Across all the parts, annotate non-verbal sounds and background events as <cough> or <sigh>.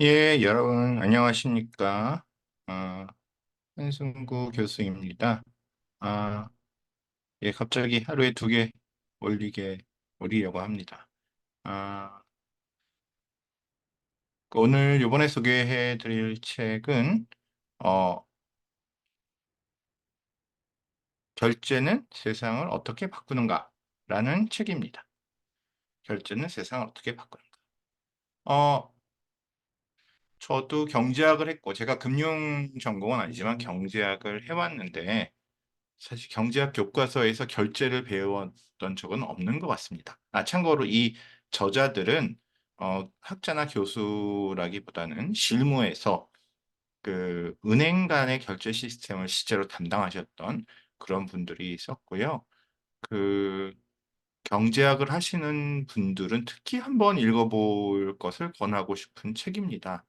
예, 여러분, 안녕하십니까. 아, 한승구 교수입니다. 아, 예, 갑자기 하루에 두 개 올리게, 올리려고 합니다. 아, 그 오늘 이번에 소개해 드릴 책은, 어, 결제는 세상을 어떻게 바꾸는가? 라는 책입니다. 결제는 세상을 어떻게 바꾸는가? 어, 저도 경제학을 했고, 제가 금융 전공은 아니지만 경제학을 해왔는데, 사실 경제학 교과서에서 결제를 배웠던 적은 없는 것 같습니다. 아, 참고로 이 저자들은 어, 학자나 교수라기보다는 실무에서 그 은행 간의 결제 시스템을 실제로 담당하셨던 그런 분들이 있었고요. 그 경제학을 하시는 분들은 특히 한번 읽어볼 것을 권하고 싶은 책입니다.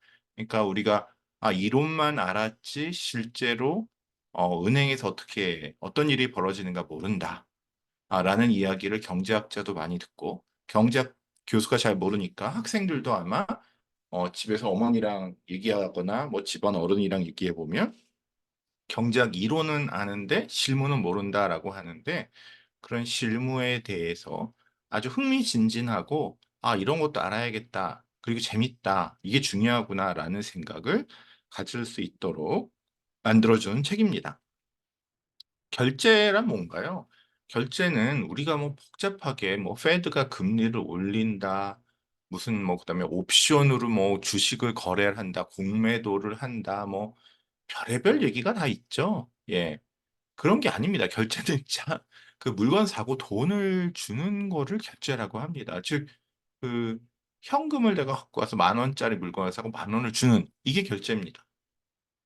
그러니까 우리가 아, 이론만 알았지 실제로 어, 은행에서 어떻게 어떤 일이 벌어지는가 모른다. 아, 라는 이야기를 경제학자도 많이 듣고 경제학 교수가 잘 모르니까 학생들도 아마 어, 집에서 어머니랑 얘기하거나 뭐 집안 어른이랑 얘기해 보면 경제학 이론은 아는데 실무는 모른다라고 하는데 그런 실무에 대해서 아주 흥미진진하고 아, 이런 것도 알아야겠다. 그리고 재밌다. 이게 중요하구나라는 생각을 가질 수 있도록 만들어준 책입니다. 결제란 뭔가요? 결제는 우리가 뭐 복잡하게 뭐 페드가 금리를 올린다, 무슨 뭐 그다음에 옵션으로 뭐 주식을 거래를 한다, 공매도를 한다, 뭐 별의별 얘기가 다 있죠. 예. 그런 게 아닙니다. 결제는 <laughs> 진짜 그 물건 사고 돈을 주는 거를 결제라고 합니다. 즉, 그 현금을 내가 갖고 와서 만 원짜리 물건을 사고 만 원을 주는 이게 결제입니다.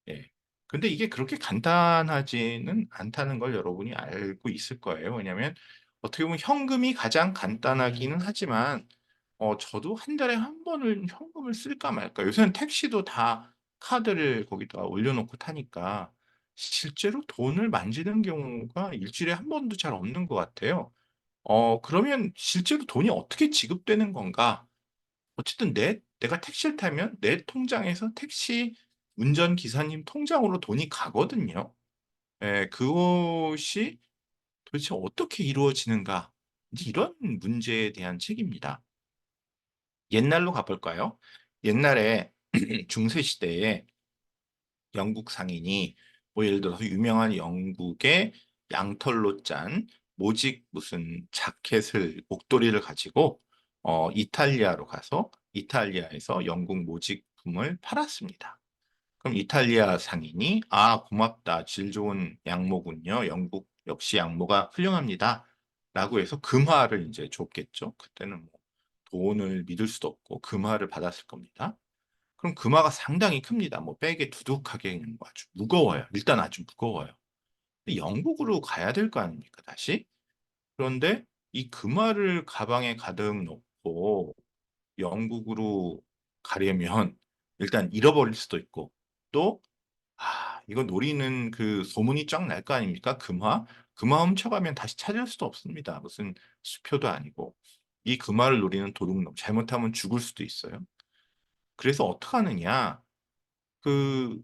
예. 근데 이게 그렇게 간단하지는 않다는 걸 여러분이 알고 있을 거예요. 왜냐하면 어떻게 보면 현금이 가장 간단하기는 하지만 어, 저도 한 달에 한 번은 현금을 쓸까 말까. 요새는 택시도 다 카드를 거기다 올려놓고 타니까 실제로 돈을 만지는 경우가 일주일에 한 번도 잘 없는 것 같아요. 어, 그러면 실제로 돈이 어떻게 지급되는 건가? 어쨌든 내, 내가 택시를 타면 내 통장에서 택시 운전 기사님 통장으로 돈이 가거든요. 예, 그것이 도대체 어떻게 이루어지는가? 이런 문제에 대한 책입니다. 옛날로 가볼까요? 옛날에 <clears throat> 중세 시대에 영국 상인이 뭐 예를 들어서 유명한 영국의 양털로 짠 모직 무슨 자켓을 목도리를 가지고 어, 이탈리아로 가서 이탈리아에서 영국 모직품을 팔았습니다. 그럼 이탈리아 상인이 아 고맙다 질 좋은 양모군요. 영국 역시 양모가 훌륭합니다. 라고 해서 금화를 이제 줬겠죠. 그때는 뭐 돈을 믿을 수도 없고 금화를 받았을 겁니다. 그럼 금화가 상당히 큽니다. 뭐 백에 두둑하게 뭐 아주 무거워요. 일단 아주 무거워요. 영국으로 가야 될 거 아닙니까, 다시? 그런데 이 금화를 가방에 가득 넣고 영국으로 가려면 일단 잃어버릴 수도 있고 또 아, 이거 노리는 그 소문이 쫙 날 거 아닙니까? 금화? 금화 훔쳐가면 다시 찾을 수도 없습니다. 무슨 수표도 아니고. 이 금화를 노리는 도둑놈. 잘못하면 죽을 수도 있어요. 그래서 어떻게 하느냐? 그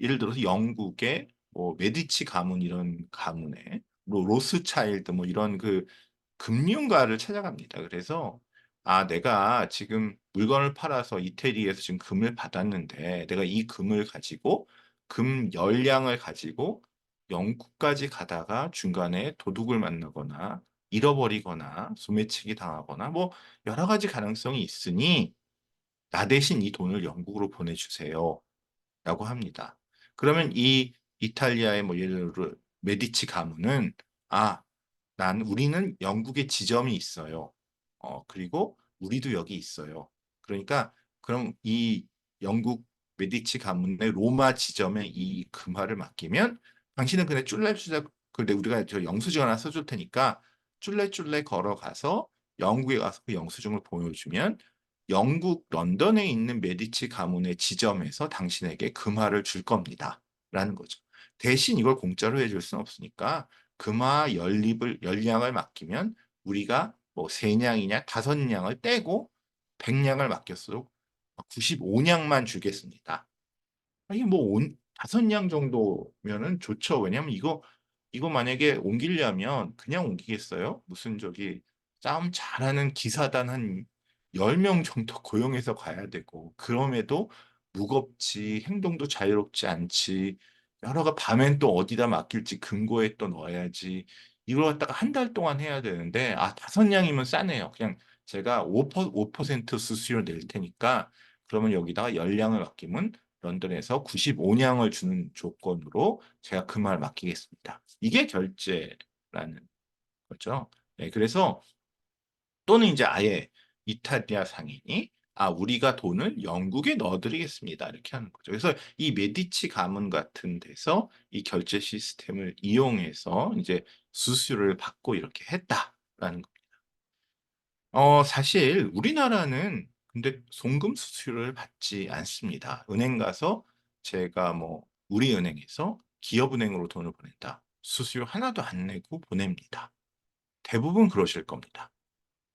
예를 들어서 영국의 뭐 메디치 가문 이런 가문에 뭐 로스차일드 뭐 이런 그 금융가를 찾아갑니다. 그래서 아 내가 지금 물건을 팔아서 이태리에서 지금 금을 받았는데 내가 이 금을 가지고 금 열량을 가지고 영국까지 가다가 중간에 도둑을 만나거나 잃어버리거나 소매치기 당하거나 뭐 여러 가지 가능성이 있으니 나 대신 이 돈을 영국으로 보내주세요. 라고 합니다. 그러면 이 이탈리아의 뭐 예를 들어 메디치 가문은 아, 난 우리는 영국에 지점이 있어요. 어, 그리고 우리도 여기 있어요. 그러니까 그럼 이 영국 메디치 가문의 로마 지점에 이 금화를 맡기면 당신은 그냥 쫄래쫄래 근데 우리가 저 영수증 하나 써줄 테니까 쫄래쫄래 걸어가서 영국에 가서 그 영수증을 보여주면 영국 런던에 있는 메디치 가문의 지점에서 당신에게 금화를 줄 겁니다. 라는 거죠. 대신 이걸 공짜로 해줄 수는 없으니까 금화 연립을 연량을 맡기면 우리가 뭐 세 냥이냐 다섯 냥을 떼고 백 냥을 맡겼어도 95냥만 주겠습니다. 이게 뭐 온, 다섯 냥 정도면은 좋죠. 왜냐면 이거 이거 만약에 옮기려면 그냥 옮기겠어요? 무슨 저기 싸움 잘하는 기사단 한 10명 정도 <laughs> 고용해서 가야 되고 그럼에도 무겁지 행동도 자유롭지 않지 여러가 밤엔 또 어디다 맡길지 금고에 또 넣어야지 이걸 갖다가 한 달 동안 해야 되는데 아 다섯 냥이면 싸네요. 그냥 제가 5%, 5% 수수료 낼 테니까 그러면 여기다가 10냥을 맡기면 런던에서 95냥을 주는 조건으로 제가 그말 맡기겠습니다. 이게 결제라는 거죠. 네, 그래서 또는 이제 아예 이탈리아 상인이 아 우리가 돈을 영국에 넣어드리겠습니다 이렇게 하는 거죠. 그래서 이 메디치 가문 같은 데서 이 결제 시스템을 이용해서 이제 수수료를 받고 이렇게 했다라는 겁니다. 어 사실 우리나라는 근데 송금 수수료를 받지 않습니다. 은행 가서 제가 뭐 우리 은행에서 기업은행으로 돈을 보낸다. 수수료 하나도 안 내고 보냅니다. 대부분 그러실 겁니다.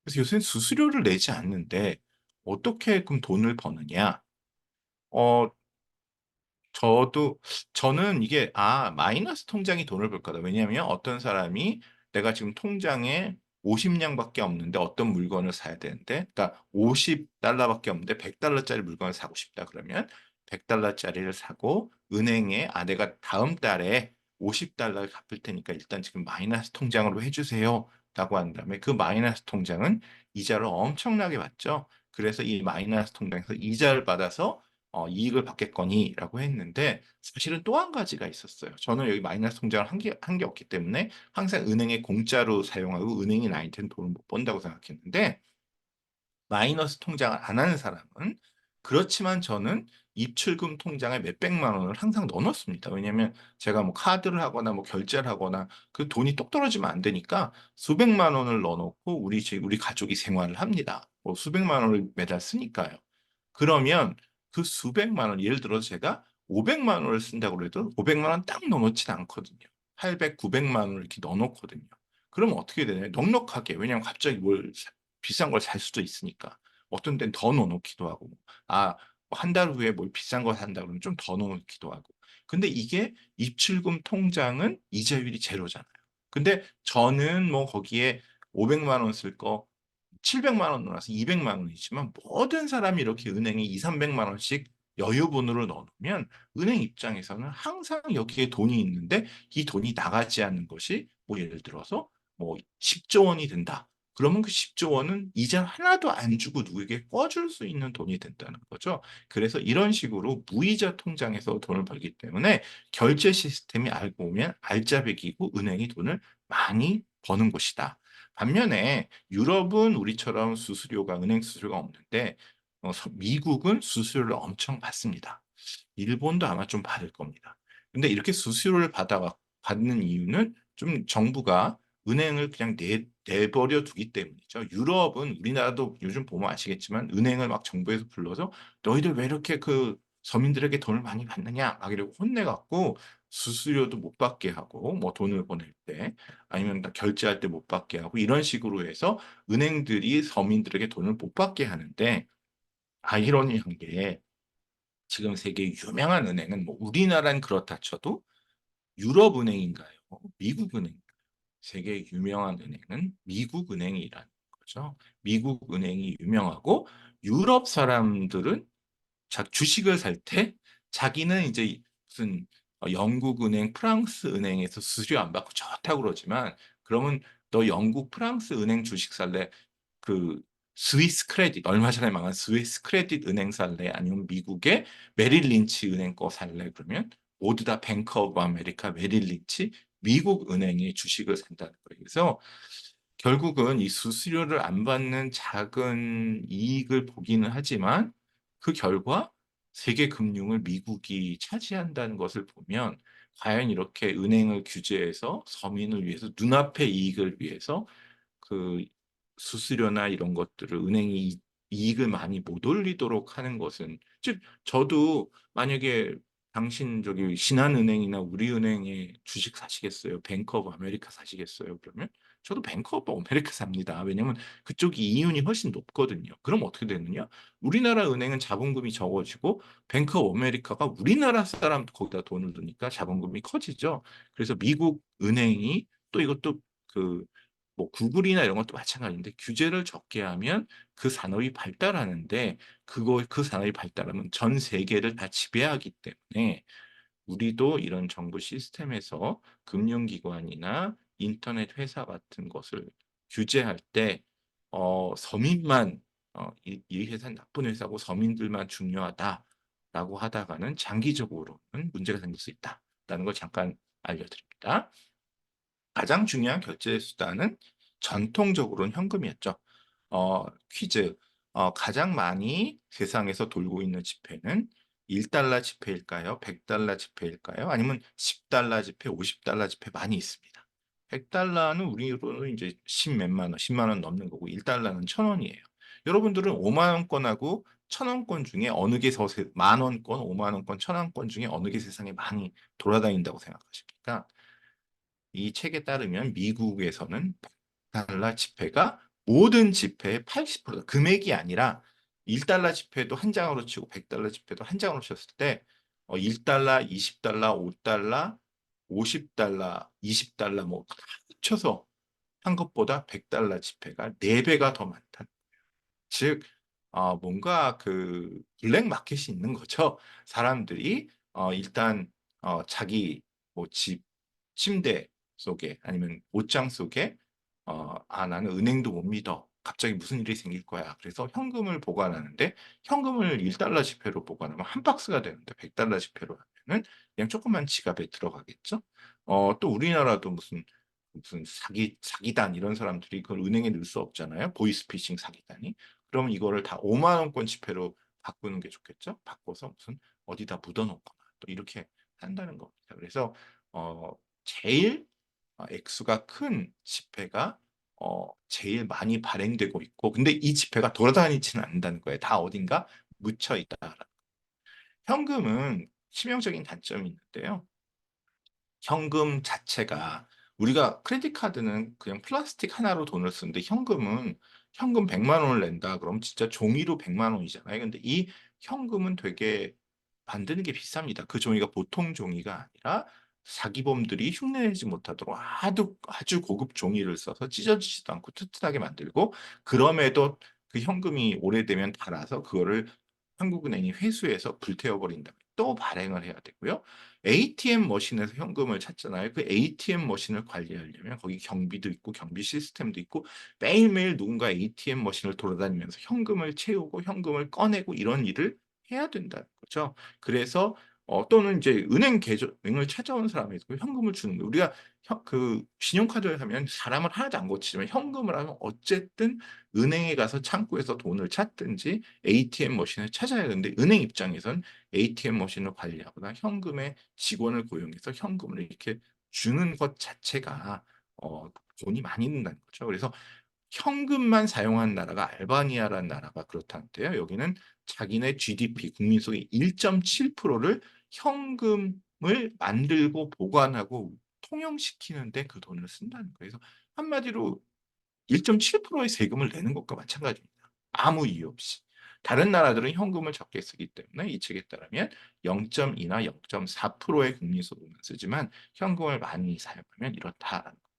그래서 요새는 수수료를 내지 않는데 어떻게 그럼 돈을 버느냐? 어 저도 저는 이게 아 마이너스 통장이 돈을 벌 거다. 왜냐하면 어떤 사람이 내가 지금 통장에 50냥밖에 없는데 어떤 물건을 사야 되는데 그러니까 50달러밖에 없는데 100달러짜리 물건을 사고 싶다 그러면 100달러짜리를 사고 은행에 아 내가 다음 달에 50달러를 갚을 테니까 일단 지금 마이너스 통장으로 해주세요 라고 한 다음에 그 마이너스 통장은 이자를 엄청나게 받죠. 그래서 이 마이너스 통장에서 이자를 받아서 어, 이익을 받겠거니라고 했는데 사실은 또 한 가지가 있었어요. 저는 여기 마이너스 통장을 한 게 한 게 없기 때문에 항상 은행에 공짜로 사용하고 은행이 나한테는 돈을 못 번다고 생각했는데 마이너스 통장을 안 하는 사람은 그렇지만 저는 입출금 통장에 몇백만 원을 항상 넣어놓습니다. 왜냐하면 제가 뭐 카드를 하거나 뭐 결제를 하거나 그 돈이 똑 떨어지면 안 되니까 수백만 원을 넣어놓고 우리 제 우리 가족이 생활을 합니다. 뭐 수백만 원을 매달 쓰니까요. 그러면 그 수백만 원, 예를 들어서 제가 500만 원을 쓴다고 해도 500만 원 딱 넣어놓지는 않거든요. 800, 900만 원을 이렇게 넣어놓거든요. 그러면 어떻게 되나요? 넉넉하게. 왜냐하면 갑자기 뭘 사- 비싼 걸 살 수도 있으니까. 어떤 데는 더 넣어놓기도 하고. 아, 한 달 후에 뭘 비싼 거 산다 그러면 좀 더 넣어놓기도 하고. 근데 이게 입출금 통장은 이자율이 제로잖아요. 근데 저는 뭐 거기에 500만 원 쓸 거 700만 원 넣어서 200만 원이지만 모든 사람이 이렇게 은행에 2, 300만 원씩 여유분으로 넣어놓으면 은행 입장에서는 항상 여기에 돈이 있는데 이 돈이 나가지 않는 것이 뭐 예를 들어서 뭐 10조 원이 된다. 그러면 그 10조 원은 이자 하나도 안 주고 누구에게 꿔줄 수 있는 돈이 된다는 거죠. 그래서 이런 식으로 무이자 통장에서 돈을 벌기 때문에 결제 시스템이 알고 보면 알짜배기고 은행이 돈을 많이 버는 곳이다. 반면에 유럽은 우리처럼 수수료가 은행 수수료가 없는데 어, 서- 미국은 수수료를 엄청 받습니다. 일본도 아마 좀 받을 겁니다. 근데 이렇게 수수료를 받아 받는 이유는 좀 정부가 은행을 그냥 내, 내버려 두기 때문이죠. 유럽은 우리나라도 요즘 보면 아시겠지만 은행을 막 정부에서 불러서 너희들 왜 이렇게 그 서민들에게 돈을 많이 받느냐 막 이러고 혼내갖고 수수료도 못 받게 하고 뭐 돈을 보낼 때 아니면 다 결제할 때 못 받게 하고 이런 식으로 해서 은행들이 서민들에게 돈을 못 받게 하는데 아이러니한 게 지금 세계 유명한 은행은 뭐 우리나라는 그렇다 쳐도 유럽 은행인가요? 미국 은행? 세계 유명한 은행은 미국 은행이라는 거죠. 미국 은행이 유명하고 유럽 사람들은 자, 주식을 살 때 자기는 이제 무슨 어, 영국 은행, 프랑스 은행에서 수수료 안 받고 좋다고 그러지만 그러면 너 영국, 프랑스 은행 주식 살래? 그 스위스 크레딧 얼마 전에 망한 스위스 크레딧 은행 살래? 아니면 미국의 메릴 린치 은행 거 살래? 그러면 모두 다 뱅크 오브 아메리카, 메릴 린치, 미국 은행의 주식을 산다는 거예요. 그래서 결국은 이 수수료를 안 받는 작은 이익을 보기는 하지만 그 결과 세계 금융을 미국이 차지한다는 것을 보면 과연 이렇게 은행을 규제해서 서민을 위해서 눈앞의 이익을 위해서 그 수수료나 이런 것들을 은행이 이- 이익을 많이 못 올리도록 하는 것은 즉 저도 만약에 당신 저기 신한은행이나 우리은행에 주식 사시겠어요? 뱅크 오브 아메리카 사시겠어요? 그러면 저도 뱅크 오브 아메리카 삽니다. 왜냐면 그쪽이 이윤이 훨씬 높거든요. 그럼 어떻게 되느냐? 우리나라 은행은 자본금이 적어지고 뱅크 오브 아메리카가 우리나라 사람 거기다 돈을 두니까 자본금이 커지죠. 그래서 미국 은행이 또 이것도 그 뭐 구글이나 이런 것도 마찬가지인데 규제를 적게 하면 그 산업이 발달하는데 그거 그 산업이 발달하면 전 세계를 다 지배하기 때문에 우리도 이런 정부 시스템에서 금융기관이나 인터넷 회사 같은 것을 규제할 때 어, 서민만 어, 이, 이 회사는 나쁜 회사고 서민들만 중요하다라고 하다가는 장기적으로는 문제가 생길 수 있다라는 걸 잠깐 알려드립니다. 가장 중요한 결제 수단은 전통적으로는 현금이었죠. 어, 퀴즈. 어, 가장 많이 세상에서 돌고 있는 지폐는 1달러 지폐일까요? 100달러 지폐일까요? 아니면 10달러 지폐, 50달러 지폐 많이 있습니다. 100달러는 우리로는 이제 10 몇만 원, 10만 원 넘는 거고 1달러는 1000원이에요. 여러분들은 5만 원권하고 1000원권 중에 어느 게더만 원권, 5만 원권, 1000원권 중에 어느 게 세상에 많이 돌아다닌다고 생각하십니까? 이 책에 따르면 미국에서는 달러 지폐가 모든 지폐의 80% 금액이 아니라 1달러 지폐도 한 장으로 치고 100달러 지폐도 한 장으로 쳤을 때 어, 1달러, 20달러, 5달러, 50달러, 20달러 뭐 다 합쳐서 한 것보다 100달러 지폐가 4배가 더 많다. 즉 어, 뭔가 그 블랙 마켓이 있는 거죠. 사람들이 어, 일단 어, 자기 뭐 집, 침대 속에 아니면 옷장 속에 어, 아 나는 은행도 못 믿어. 갑자기 무슨 일이 생길 거야. 그래서 현금을 보관하는데 현금을 1달러 지폐로 보관하면 한 박스가 되는데 100달러 지폐로 하면은 그냥 조그만 지갑에 들어가겠죠. 어, 또 우리나라도 무슨 무슨 사기 사기단 이런 사람들이 그걸 은행에 넣을 수 없잖아요. 보이스피싱 사기단이. 그러면 이거를 다 5만 원권 지폐로 바꾸는 게 좋겠죠. 바꿔서 무슨 어디다 묻어놓거나 또 이렇게 한다는 겁니다. 그래서 어, 제일 어, 액수가 큰 지폐가 어, 제일 많이 발행되고 있고 근데 이 지폐가 돌아다니지는 않는다는 거예요. 다 어딘가 묻혀 있다. 현금은 치명적인 단점이 있는데요. 현금 자체가 우리가 크레딧 카드는 그냥 플라스틱 하나로 돈을 쓰는데 현금은 현금 100만 원을 낸다. 그럼 진짜 종이로 100만 원이잖아요. 근데 이 현금은 되게 만드는 게 비쌉니다. 그 종이가 보통 종이가 아니라 사기범들이 흉내내지 못하도록 아주 아주 고급 종이를 써서 찢어지지도 않고 튼튼하게 만들고 그럼에도 그 현금이 오래되면 닳아서 그거를 한국은행이 회수해서 불태워 버린다. 또 발행을 해야 되고요. ATM 머신에서 현금을 찾잖아요. 그 ATM 머신을 관리하려면 거기 경비도 있고 경비 시스템도 있고 매일매일 누군가 ATM 머신을 돌아다니면서 현금을 채우고 현금을 꺼내고 이런 일을 해야 된다는 거죠. 그래서 어, 또는 이제 은행 계좌을 찾아온 사람이 있고 현금을 주는 거. 우리가 현, 그 신용카드를 하면 사람을 하나도 안 고치지만 현금을 하면 어쨌든 은행에 가서 창구에서 돈을 찾든지 ATM 머신을 찾아야 되는데 은행 입장에선 ATM 머신을 관리하거나 현금의 직원을 고용해서 현금을 이렇게 주는 것 자체가 어, 돈이 많이 든다는 거죠. 그래서 현금만 사용한 나라가 알바니아라는 나라가 그렇다는데요. 여기는 자기네 GDP 국민 속의 1.7%를 현금을 만들고 보관하고 통용시키는데 그 돈을 쓴다는 거예요. 그래서 한마디로 1.7%의 세금을 내는 것과 마찬가지입니다. 아무 이유 없이. 다른 나라들은 현금을 적게 쓰기 때문에 이 책에 따르면 0.2나 0.4%의 국민소득만 쓰지만 현금을 많이 사용하면 이렇다라는 거예요.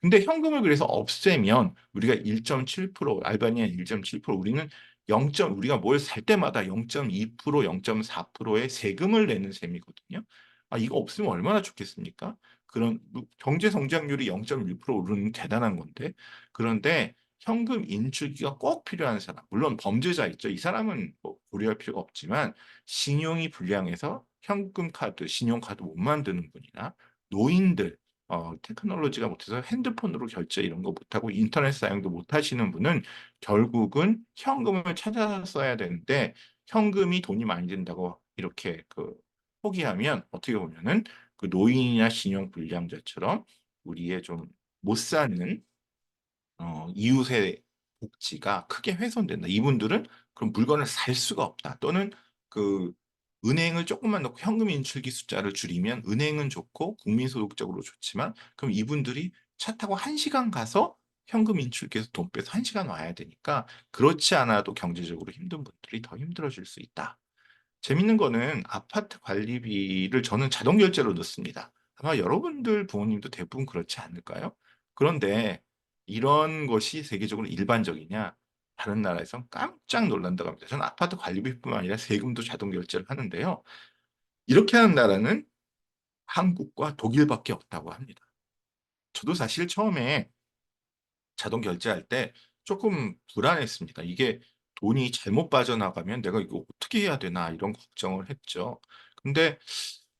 근데 현금을 그래서 없애면 우리가 1.7% 알바니아 1.7% 우리는 0. 우리가 뭘 살 때마다 0.2% 0.4%의 세금을 내는 셈이거든요. 아 이거 없으면 얼마나 좋겠습니까? 그런 경제 성장률이 0.1% 오르는 대단한 건데 그런데 현금 인출기가 꼭 필요한 사람 물론 범죄자 있죠. 이 사람은 뭐 고려할 필요가 없지만 신용이 불량해서 현금 카드, 신용카드 못 만드는 분이나 노인들 어, 테크놀로지가 못해서 핸드폰으로 결제 이런 거 못하고 인터넷 사용도 못하시는 분은 결국은 현금을 찾아서 써야 되는데 현금이 돈이 많이 든다고 이렇게 그 포기하면 어떻게 보면은 그 노인이나 신용 불량자처럼 우리의 좀 못 사는 어, 이웃의 복지가 크게 훼손된다. 이분들은 그럼 물건을 살 수가 없다. 또는 그 은행을 쪼끔만 넣고 현금 인출기 숫자를 줄이면 은행은 좋고 국민소득적으로 좋지만 그럼 이분들이 차 타고 1 시간 가서 현금 인출기에서 돈 빼서 1 시간 와야 되니까 그렇지 않아도 경제적으로 힘든 분들이 더 힘들어질 수 있다. 재밌는 거는 아파트 관리비를 저는 자동 결제로 넣습니다. 아마 여러분들 부모님도 대부분 그렇지 않을까요? 그런데 이런 것이 세계적으로 일반적이냐? 다른 나라에선 깜짝 놀란다고 합니다. 저는 아파트 관리비뿐만 아니라 세금도 자동 결제를 하는데요. 이렇게 하는 나라는 한국과 독일밖에 없다고 합니다. 저도 사실 처음에 자동 결제할 때 쪼끔 불안했습니다. 이게 돈이 잘못 빠져나가면 '내가 이거 어떻게 해야 되나.' 이런 걱정을 했죠. 근데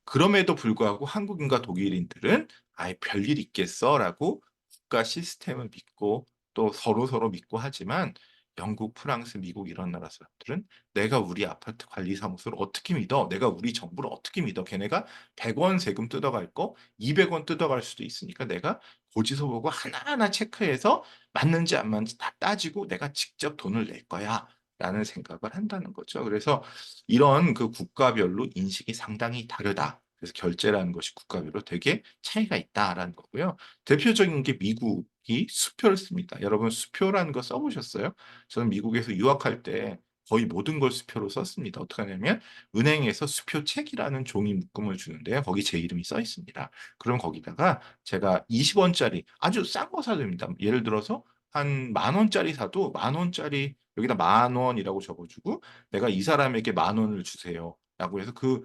그럼에도 불구하고 한국인과 독일인들은 '아이 별일 있겠어.'라고 국가 시스템을 믿고 또 서로 서로 믿고 하지만 영국, 프랑스, 미국 이런 나라 사람들은 '내가 우리 아파트 관리 사무소를 어떻게 믿어? 내가 우리 정부를 어떻게 믿어? 걔네가 100원 세금 뜯어갈 거 200원 뜯어갈 수도 있으니까 내가 고지서 보고 하나하나 체크해서 맞는지 안 맞는지 다 따지고 내가 직접 돈을 낼 거야.'라는 생각을 한다는 거죠. 그래서 이런 그 국가별로 인식이 상당히 다르다. 그래서 결제라는 것이 국가별로 되게 차이가 있다라는 거고요. 대표적인 게 미국이 수표를 씁니다. 여러분 수표라는 거 써 보셨어요? 저는 미국에서 유학할 때 거의 모든 걸 수표로 썼습니다. 어떻게 하냐면 은행에서 수표책이라는 종이 묶음을 주는데요. 거기 제 이름이 써 있습니다. 그럼 거기다가 제가 20 원짜리 아주 싼 거 사도 됩니다. 예를 들어서 한 만 원짜리 사도 만 원짜리 여기다 만 원이라고 적어 주고 "내가 이 사람에게 만 원을 주세요."라고 해서 그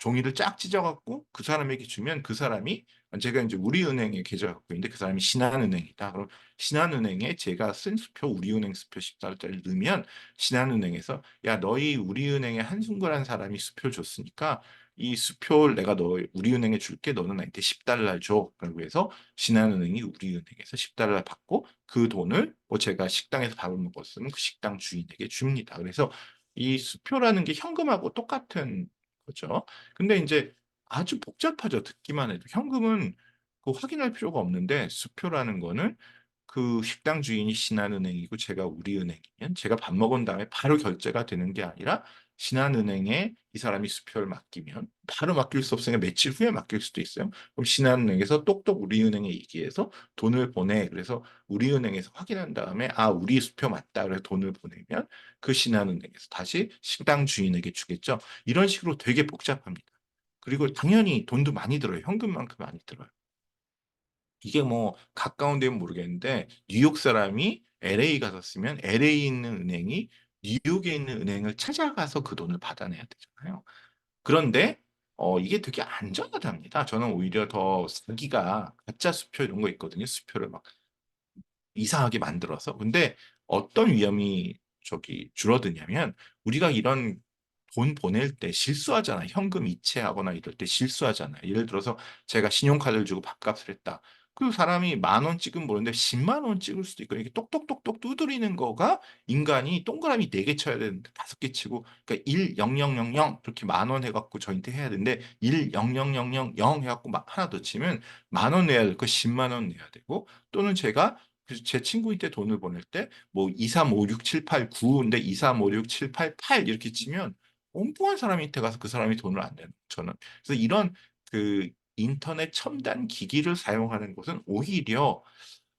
종이를 쫙 찢어 갖고 그 사람에게 주면 그 사람이 제가 인제 우리은행에 계좌를 갖고 있는데 그 사람이 신한은행이다. 그럼 신한은행에 제가 쓴 수표 우리은행 수표 10 달러짜리를 넣으면 신한은행에서 "야 너희 우리은행에 한순구라는 사람이 수표를 줬으니까 이 수표를 내가 너 우리은행에 줄게. 너는 나한테 10 달러를 줘." 라고 해서 신한은행이 우리은행에서 10 달러를 받고 그 돈을 뭐 제가 식당에서 밥을 먹었으면 그 식당 주인에게 줍니다. 그래서 이 수표라는 게 현금하고 똑같은 거죠. 근데 인제 아주 복잡하죠 듣기만 해도. 현금은 그 확인할 필요가 없는데 수표라는 거는 그 식당 주인이 신한은행이고 제가 우리은행이면 제가 밥 먹은 다음에 바로 결제가 되는 게 아니라 신한은행에 이 사람이 수표를 맡기면 바로 맡길 수 없으니까 며칠 후에 맡길 수도 있어요. 그럼 신한은행에서 똑똑 우리은행에 얘기해서 "돈을 보내." 그래서 우리은행에서 확인한 다음에 "아 우리 수표 맞다." 그래서 돈을 보내면 그 신한은행에서 다시 식당 주인에게 주겠죠. 이런 식으로 되게 복잡합니다. 그리고 당연히 돈도 많이 들어요. 현금만큼 많이 들어요. 이게 뭐 가까운 데면 모르겠는데 뉴욕 사람이 LA 가서 쓰면 LA에 있는 은행이 뉴욕에 있는 은행을 찾아가서 그 돈을 받아내야 되잖아요. 그런데 어 이게 되게 안전하답니다. 저는 오히려 더 사기가 가짜 수표 이런 거 있거든요. 수표를 막 이상하게 만들어서. 근데 어떤 위험이 저기 줄어드냐면 우리가 이런 돈 보낼 때 실수하잖아요. 현금 이체하거나 이럴 때 실수하잖아요. 예를 들어서 제가 신용카드를 주고 밥값을 했다. 그 사람이 만 원 찍으면 모르는데 100,000원 찍을 수도 있고 이게 똑똑똑똑 두드리는 거가 인간이 동그라미 4개 쳐야 되는데 5개 치고 그러니까 10000 그렇게 만 원 해 갖고 저한테 해야 되는데 1000000해 갖고 막 하나 더 치면 만 원 내야 될거 100,000원 내야 되고 또는 제가 그제 친구한테 돈을 보낼 때 뭐 2356789 인데 2356788 이렇게 치면 엉뚱한 사람한테 가서 그 사람이 돈을 안 내는 저는. 그래서 이런 그 인터넷 첨단 기기를 사용하는 곳은 오히려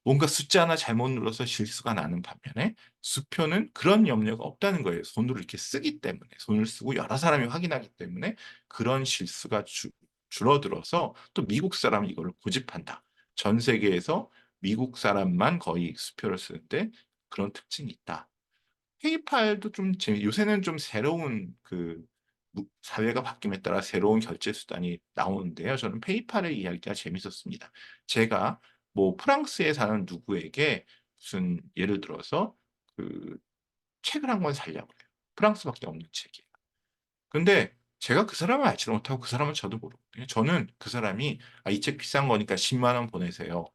뭔가 숫자 하나 잘못 눌러서 실수가 나는 반면에 수표는 그런 염려가 없다는 거예요. 손으로 이렇게 쓰기 때문에. 손을 쓰고 여러 사람이 확인하기 때문에 그런 실수가 주 줄어들어서 또 미국 사람이 이거를 고집한다. 전 세계에서 미국 사람만 거의 수표를 쓰는데 그런 특징이 있다. 페이팔도 좀 재미 요새는 좀 새로운 그무 사회가 바뀜에 따라 새로운 결제 수단이 나오는데요. 저는 페이팔의 이야기가 재밌었습니다. 제가 뭐 프랑스에 사는 누구에게 무슨 예를 들어서 그 책을 1권 사려고 그래요. 프랑스밖에 없는 책이에요. 근데 제가 그 사람을 알지도 못하고 그 사람은 저도 모르거든요. 저는 그 사람이 "아 이 책 비싼 거니까 100,000원 보내세요."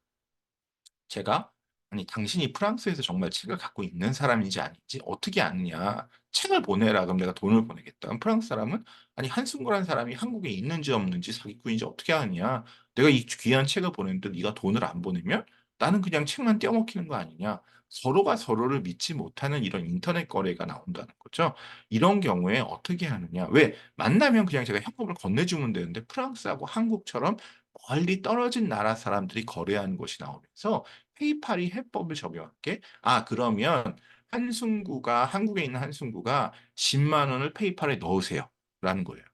제가 " 아니 당신이 프랑스에서 정말 책을 갖고 있는 사람인지 아닌지 어떻게 아느냐. 책을 보내라. 그럼 내가 돈을 보내겠다." 프랑스 사람은 "아니 한승구라는 사람이 한국에 있는지 없는지 사기꾼인지 어떻게 아느냐. 내가 이 귀한 책을 보냈는데 네가 돈을 안 보내면 나는 그냥 책만 떼어 먹히는 거 아니냐." 서로가 서로를 믿지 못하는 이런 인터넷 거래가 나온다는 거죠. 이런 경우에 어떻게 하느냐. 왜 만나면 그냥 제가 현금을 건네주면 되는데 프랑스하고 한국처럼 멀리 떨어진 나라 사람들이 거래하는 것이 나오면서 페이팔이 해법을 적용한 게아 그러면 한순구가 한국에 있는 한순구가 10만 원을 페이팔에 넣으세요 라는 거예요.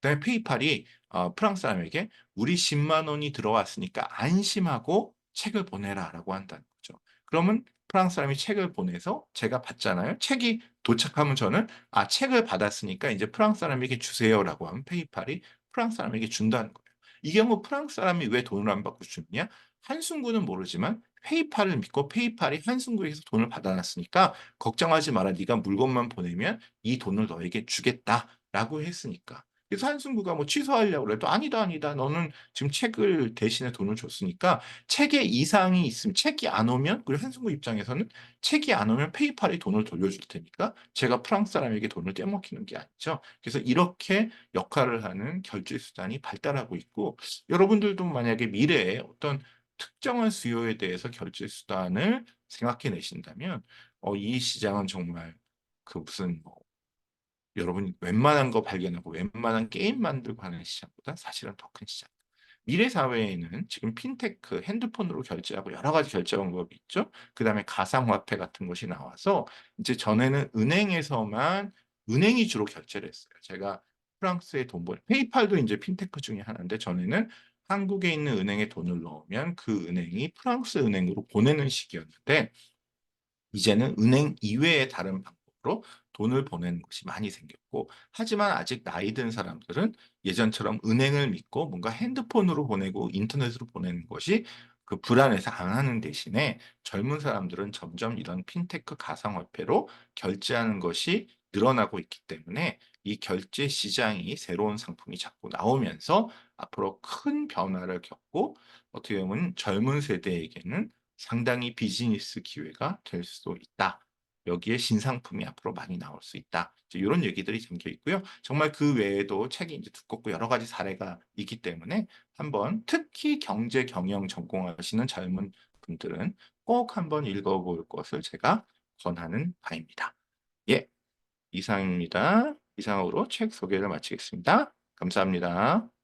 그다음에 페이팔이 어 프랑스 사람에게 "우리 10만 원이 들어왔으니까 안심하고 책을 보내라."라고 한다는 거죠. 그러면 프랑스 사람이 책을 보내서 제가 받잖아요. 책이 도착하면 저는 '아 책을 받았으니까 인제 프랑스 사람에게 주세요.'라고 하면 페이팔이 프랑스 사람에게 준다는 거예요. 이 경우 프랑스 사람이 왜 돈을 안 받고 주느냐? 한순구는 모르지만 페이팔을 믿고 페이팔이 한순구에게서 돈을 받아 놨으니까 "걱정하지 마라. 네가 물건만 보내면 이 돈을 너에게 주겠다."라고 했으니까. 그래서 한순구가 뭐 취소하려고 그래도 "아니다, 아니다. 너는 지금 책을 대신에 돈을 줬으니까 책에 이상이 있으면 책이 안 오면" 그리고 한순구 입장에서는 책이 안 오면 페이팔이 돈을 돌려줄 테니까 제가 프랑스 사람에게 돈을 떼먹히는 게 아니죠. 그래서 이렇게 역할을 하는 결제 수단이 발달하고 있고 여러분들도 만약에 미래에 어떤 특정한 수요에 대해서 결제 수단을 생각해 내신다면 어 이 시장은 정말 그 무슨 뭐 여러분이 웬만한 거 발견하고 웬만한 게임 만들고 하는 시장보다 사실은 더 큰 시장. 미래 사회에는 지금 핀테크, 핸드폰으로 결제하고 여러 가지 결제 방법이 있죠. 그 다음에 가상화폐 같은 것이 나와서 이제 전에는 은행에서만 은행이 주로 결제를 했어요. 제가 프랑스에 돈 보내 페이팔도 인제 핀테크 중에 하나인데 전에는 한국에 있는 은행에 돈을 넣으면 그 은행이 프랑스 은행으로 보내는 식이었는데 이제는 은행 이외의 다른 방법으로 돈을 보내는 것이 많이 생겼고 하지만 아직 나이 든 사람들은 예전처럼 은행을 믿고 뭔가 핸드폰으로 보내고 인터넷으로 보내는 것이 그 불안해서 안 하는 대신에 젊은 사람들은 점점 이런 핀테크 가상화폐로 결제하는 것이 늘어나고 있기 때문에 이 결제 시장이 새로운 상품이 자꾸 나오면서 앞으로 큰 변화를 겪고 어떻게 보면 젊은 세대에게는 상당히 비즈니스 기회가 될 수도 있다. 여기에 신상품이 앞으로 많이 나올 수 있다. 이제 요런 얘기들이 담겨 있고요. 정말 그 외에도 책이 인제 두껍고 여러 가지 사례가 있기 때문에 한번 특히 경제 경영 전공하시는 젊은 분들은 꼭 한번 읽어 볼 것을 제가 권하는 바입니다. 예. 이상입니다. 이상으로 책 소개를 마치겠습니다. 감사합니다.